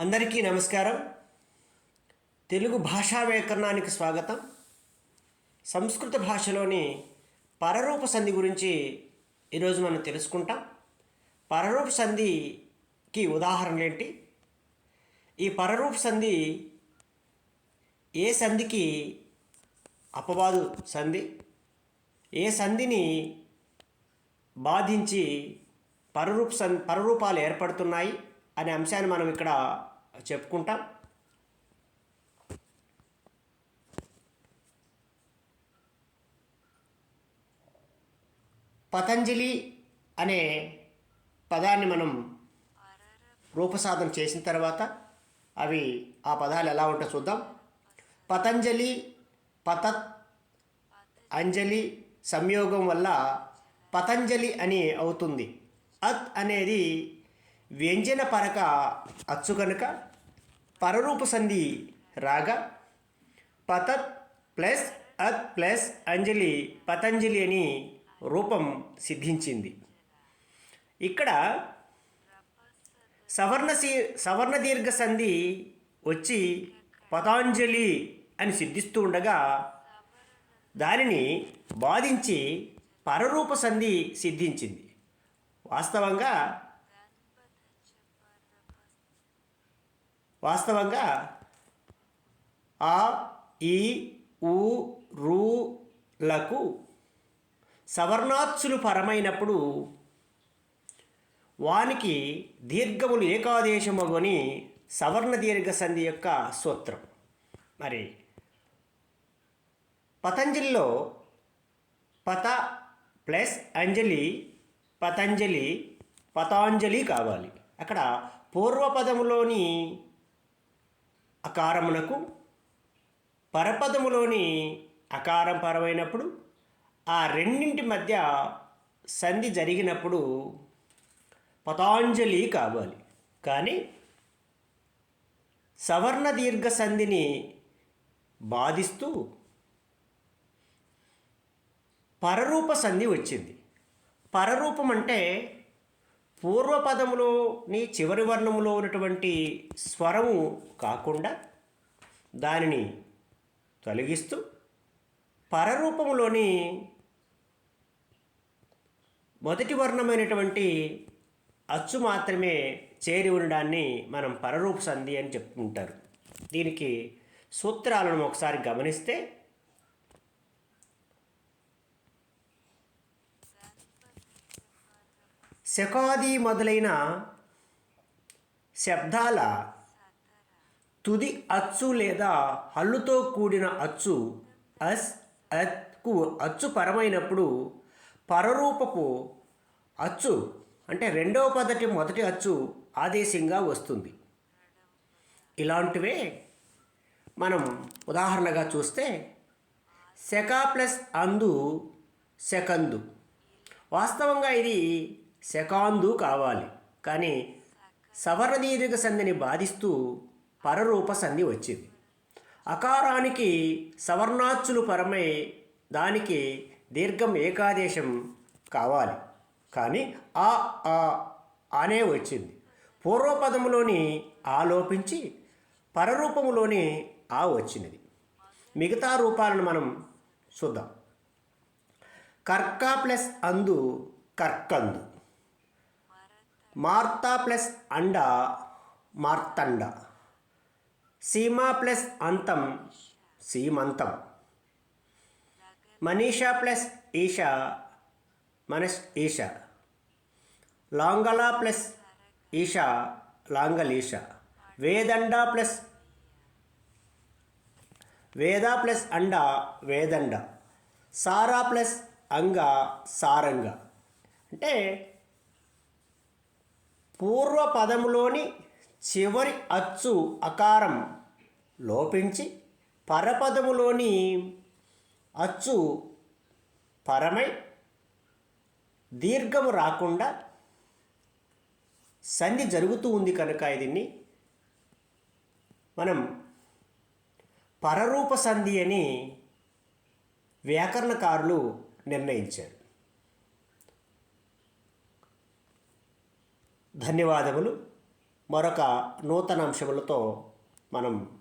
అందరికీ నమస్కారం. తెలుగు భాషా వ్యాకరణానికి స్వాగతం. సంస్కృత భాషలోని పరరూప సంధి గురించి ఈరోజు మనం తెలుసుకుంటాం. పరరూప సంధికి ఉదాహరణలు ఏంటి ఈ పరరూప సంధి ఏ సంధికి అపవాదు సంధి? ఏ సంధిని బాధించి పరరూప సంధి పరరూపాలు ఏర్పడుతున్నాయి? అనే అంశాన్ని మనం ఇక్కడ చెప్పుకుంటాం. పతంజలి అనే పదాన్ని మనం రూపసాధన చేసిన తర్వాత అవి ఆ పదాలు ఎలా ఉంటాయో చూద్దాం. పతంజలి పతత్ అంజలి సంయోగం వల్ల పతంజలి అని అవుతుంది. అత్ అనేది వ్యంజన పరక అచ్చు కనుక పరరూప సంధి రాగా పతత్ ప్లస్ అత్ ప్లస్ అంజలి పతంజలి అని రూపం సిద్ధించింది. ఇక్కడ సవర్ణ సవర్ణ దీర్ఘ సంధి వచ్చి పతాంజలి అని సిద్ధిస్తూ ఉండగా దానిని బాధించి పరరూప సంధి సిద్ధించింది. వాస్తవంగా వాస్తవంగా ఆ ఈ ఊ రూలకు లకు సవర్ణాచ్చులు పరమైనప్పుడు వానికి దీర్ఘములు ఏకాదేశమగుని సవర్ణ దీర్ఘ సంధి యొక్క సూత్రం. మరి పతంజలిలో పత ప్లస్ అంజలి పతంజలి పతాంజలి కావాలి. అక్కడ పూర్వపదములోని అకారమునకు పరపదములోని అకారం పరమైనప్పుడు ఆ రెండింటి మధ్య సంధి జరిగినప్పుడు పతాంజలి కావాలి. కానీ సవర్ణ దీర్ఘ సంధిని బాధిస్తూ పరరూప సంధి వచ్చింది. పరరూపం అంటే పూర్వపదములోని చివరి వర్ణములో ఉన్నటువంటి స్వరము కాకుండా దానిని తొలగిస్తూ పరరూపములోని మొదటి వర్ణమైనటువంటి అచ్చు మాత్రమే చేరి ఉండడాన్ని మనం పరరూప సంధి అని చెప్పుకుంటారు దీనికి సూత్రాలను ఒకసారి గమనిస్తే శకాది మొదలైన శబ్దాల తుది అచ్చు లేదా హల్లుతో కూడిన అచ్చు అస్ అత్కు అచ్చు పరమైనప్పుడు పరరూపపు అచ్చు అంటే రెండవ పద్ధతి మొదటి అచ్చు ఆదేశంగా వస్తుంది. ఇలాంటివే మనం ఉదాహరణగా చూస్తే శకా ప్లస్ అందు సెకందు వాస్తవంగా ఇది శకాందు కావాలి. కానీ సవర్ణదీర్ఘ సంధిని బాధిస్తూ పరరూప సంధి వచ్చింది. అకారానికి సవర్ణాచ్చులు పరమై దానికి దీర్ఘం ఏకాదేశం కావాలి. కానీ ఆ ఆ అనే వచ్చింది. పూర్వపదములోని ఆలోపించి లోపించి పరరూపములోని ఆ వచ్చినది. మిగతా రూపాలను మనం చూద్దాం. కర్క ప్లస్ అందు కర్కందు. మార్తా ప్లస్ అండ మార్తండ. సీమా ప్లస్ అంతం సీమంతం. మనీషా ప్లస్ ఈష మనస్ ఈష. లాంగలా ప్లస్ ఈషా లాంగలీష వేదండ ప్లస్ వేద ప్లస్ అండ వేదండ. సారా ప్లస్ అంగ సారంగ. అంటే పూర్వ పదములోని చివరి అచ్చు అకారం లోపించి పరపదములోని అచ్చు పరమై దీర్ఘము రాకుండా సంధి జరుగుతూ ఉంది కనుక దీన్ని మనం పరరూప సంధి అని వ్యాకరణకారులు నిర్ణయించారు. ధన్యవాదములు. మరొక నూతన అంశములతో మనం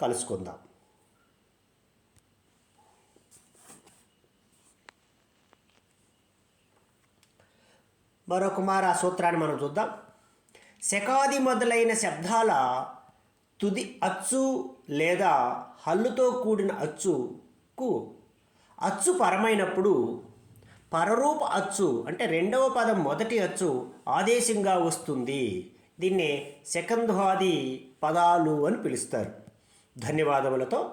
కలుసుకుందాం. మరొక మార ఆ సూత్రాన్ని మనం చూద్దాం. శకాది మొదలైన శబ్దాల తుది అచ్చు లేదా హల్లుతో కూడిన అచ్చుకు అచ్చు పరమైనప్పుడు పరరూప అచ్చు అంటే రెండవ పదం మొదటి అచ్చు ఆదేశంగా వస్తుంది. దీన్ని సెకంధ్వాది పదాలు అని పిలుస్తారు. ధన్యవాదములతో